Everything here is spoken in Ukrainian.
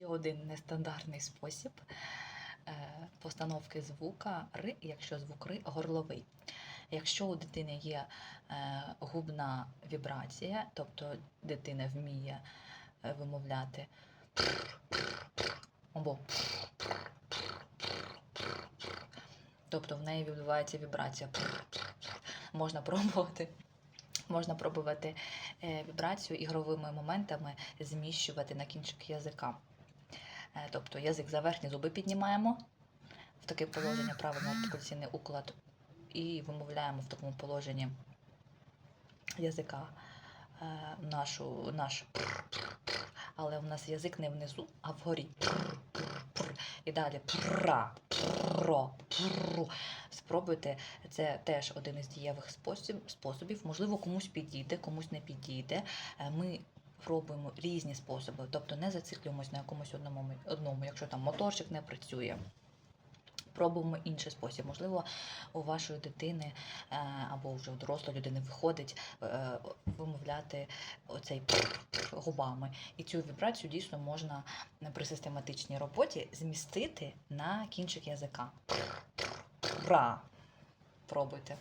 Ще один нестандартний спосіб е, постановки звука ри, якщо звук ри горловий. Якщо у дитини є е, губна вібрація, тобто дитина вміє е, вимовляти або тобто в неї відбувається вібрація. Можна пробувати. Можна пробувати вібрацію ігровими моментами зміщувати на кінчик язика. Е, Тобто язик за верхні зуби піднімаємо в таке положення правильно артикуляційний уклад і вимовляємо в такому положенні язика е, нашу, наш але у нас язик не внизу, а вгорі. І далі пра, про, пру. Спробуйте, це теж один із дієвих спосіб, способів. Можливо, комусь підійде, комусь не підійде. Е, Ми пробуємо різні способи, тобто не зациклюємось на якомусь одному, одному, якщо там моторчик не працює. Пробуємо інший спосіб. Можливо, у вашої дитини е, або вже у дорослої людини виходить е, вимовляти оцей губами. І цю вібрацію дійсно можна при систематичній роботі змістити на кінчик язика. Пробуйте.